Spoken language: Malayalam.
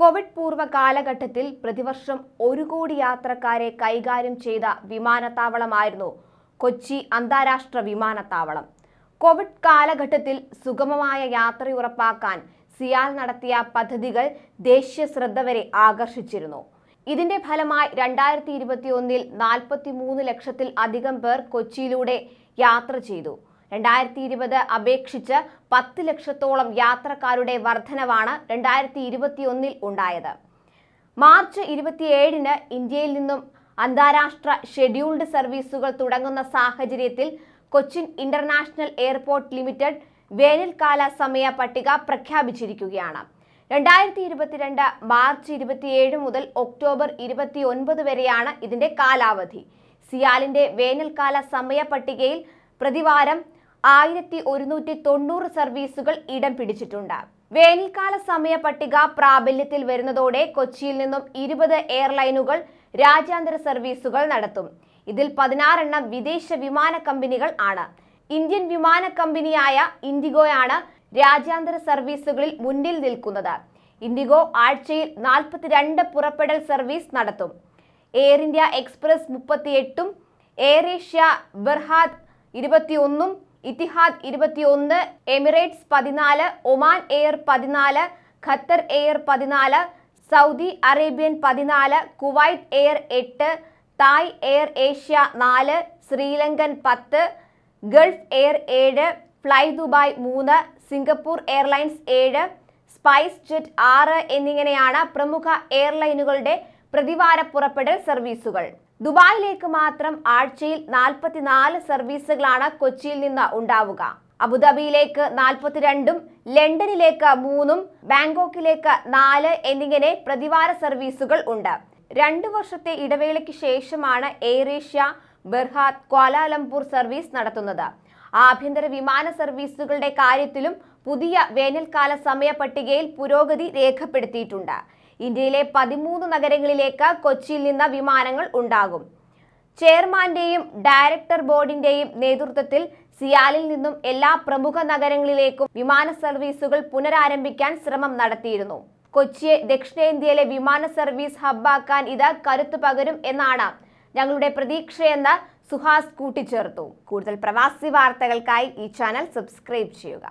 കോവിഡ് പൂർവ കാലഘട്ടത്തിൽ പ്രതിവർഷം ഒരു കോടി യാത്രക്കാരെ കൈകാര്യം ചെയ്ത വിമാനത്താവളമായിരുന്നു കൊച്ചി അന്താരാഷ്ട്ര വിമാനത്താവളം. കോവിഡ് കാലഘട്ടത്തിൽ സുഗമമായ യാത്ര ഉറപ്പാക്കാൻ സിയാൽ നടത്തിയ പദ്ധതികൾ ദേശീയ ശ്രദ്ധ വരെ ആകർഷിച്ചിരുന്നു. ഇതിന്റെ ഫലമായി രണ്ടായിരത്തി ഇരുപത്തിയൊന്നിൽ നാൽപ്പത്തി മൂന്ന് ലക്ഷത്തിൽ അധികം പേർ കൊച്ചിയിലൂടെ യാത്ര ചെയ്തു. രണ്ടായിരത്തി ഇരുപത് അപേക്ഷിച്ച് പത്ത് ലക്ഷത്തോളം യാത്രക്കാരുടെ വർധനവാണ് രണ്ടായിരത്തി ഇരുപത്തിയൊന്നിൽ ഉണ്ടായത്. മാർച്ച് ഇരുപത്തിയേഴിന് ഇന്ത്യയിൽ നിന്നും അന്താരാഷ്ട്ര ഷെഡ്യൂൾഡ് സർവീസുകൾ തുടങ്ങുന്ന സാഹചര്യത്തിൽ കൊച്ചിൻ ഇന്റർനാഷണൽ എയർപോർട്ട് ലിമിറ്റഡ് വേനൽക്കാല സമയ പട്ടിക പ്രഖ്യാപിച്ചിരിക്കുകയാണ്. രണ്ടായിരത്തി ഇരുപത്തിരണ്ട് മാർച്ച് ഇരുപത്തിയേഴ് മുതൽ ഒക്ടോബർ ഇരുപത്തി ഒൻപത് വരെയാണ് ഇതിന്റെ കാലാവധി. സിയാലിന്റെ വേനൽക്കാല സമയ പട്ടികയിൽ പ്രതിവാരം ആയിരത്തി ഒരുന്നൂറ്റി തൊണ്ണൂറ് സർവീസുകൾ ഇടം പിടിച്ചിട്ടുണ്ട്. വേനൽക്കാല സമയ പട്ടിക പ്രാബല്യത്തിൽ വരുന്നതോടെ കൊച്ചിയിൽ നിന്നും ഇരുപത് എയർലൈനുകൾ രാജ്യാന്തര സർവീസുകൾ നടത്തും. ഇതിൽ പതിനാറെണ്ണം വിദേശ വിമാന കമ്പനികൾ ആണ്. ഇന്ത്യൻ വിമാന കമ്പനിയായ ഇൻഡിഗോയാണ് രാജ്യാന്തര സർവീസുകളിൽ മുന്നിൽ നിൽക്കുന്നത്. ഇൻഡിഗോ ആഴ്ചയിൽ നാൽപ്പത്തിരണ്ട് പുറപ്പെടൽ സർവീസ് നടത്തും. എയർ ഇന്ത്യ എക്സ്പ്രസ് മുപ്പത്തിയെട്ടും എയർ ഏഷ്യ ബർഹാദ് ഇരുപത്തിയൊന്നും ഇത്തിഹാദ് ഇരുപത്തിയൊന്ന് എമിറേറ്റ്സ് പതിനാല് ഒമാൻ എയർ പതിനാല് ഖത്തർ എയർ പതിനാല് സൗദി അറേബ്യൻ പതിനാല് കുവൈറ്റ് എയർ എട്ട് തായ് എയർ ഏഷ്യ നാല് ശ്രീലങ്കൻ പത്ത് ഗൾഫ് എയർ ഏഴ് ഫ്ലൈ ദുബായ് മൂന്ന് സിംഗപ്പൂർ എയർലൈൻസ് ഏഴ് സ്പൈസ് ജെറ്റ് ആറ് എന്നിങ്ങനെയാണ് പ്രമുഖ എയർലൈനുകളുടെ പ്രതിവാര പുറപ്പെടൽ സർവീസുകൾ. ദുബായിലേക്ക് മാത്രം ആഴ്ചയിൽ നാൽപ്പത്തിനാല് സർവീസുകളാണ് കൊച്ചിയിൽ നിന്ന് ഉണ്ടാവുക. അബുദാബിയിലേക്ക് നാൽപ്പത്തിരണ്ടും ലണ്ടനിലേക്ക് മൂന്നും ബാങ്കോക്കിലേക്ക് നാല് എന്നിങ്ങനെ പ്രതിവാര സർവീസുകൾ ഉണ്ട്. രണ്ടു വർഷത്തെ ഇടവേളയ്ക്ക് ശേഷമാണ് Air Asia Berhad Kuala Lumpur service നടത്തുന്നത്. ആഭ്യന്തര വിമാന സർവീസുകളുടെ കാര്യത്തിലും പുതിയ വേനൽക്കാല സമയ പട്ടികയിൽ പുരോഗതി രേഖപ്പെടുത്തിയിട്ടുണ്ട്. ഇന്ത്യയിലെ പതിമൂന്ന് നഗരങ്ങളിലേക്ക് കൊച്ചിയിൽ നിന്ന് വിമാനങ്ങൾ ഉണ്ടാകും. ചെയർമാന്റെയും ഡയറക്ടർ ബോർഡിന്റെയും നേതൃത്വത്തിൽ സിയാലിൽ നിന്നും എല്ലാ പ്രമുഖ നഗരങ്ങളിലേക്കും വിമാന സർവീസുകൾ പുനരാരംഭിക്കാൻ ശ്രമം നടത്തിയിരുന്നു. കൊച്ചിയെ ദക്ഷിണേന്ത്യയിലെ വിമാന സർവീസ് ഹബ്ബാക്കാൻ ഇത് കരുത്തു പകരും എന്നാണ് ഞങ്ങളുടെ പ്രതീക്ഷയെന്ന് സുഹാസ് കൂട്ടിച്ചേർത്തു. കൂടുതൽ പ്രവാസി വാർത്തകൾക്കായി ഈ ചാനൽ സബ്സ്ക്രൈബ് ചെയ്യുക.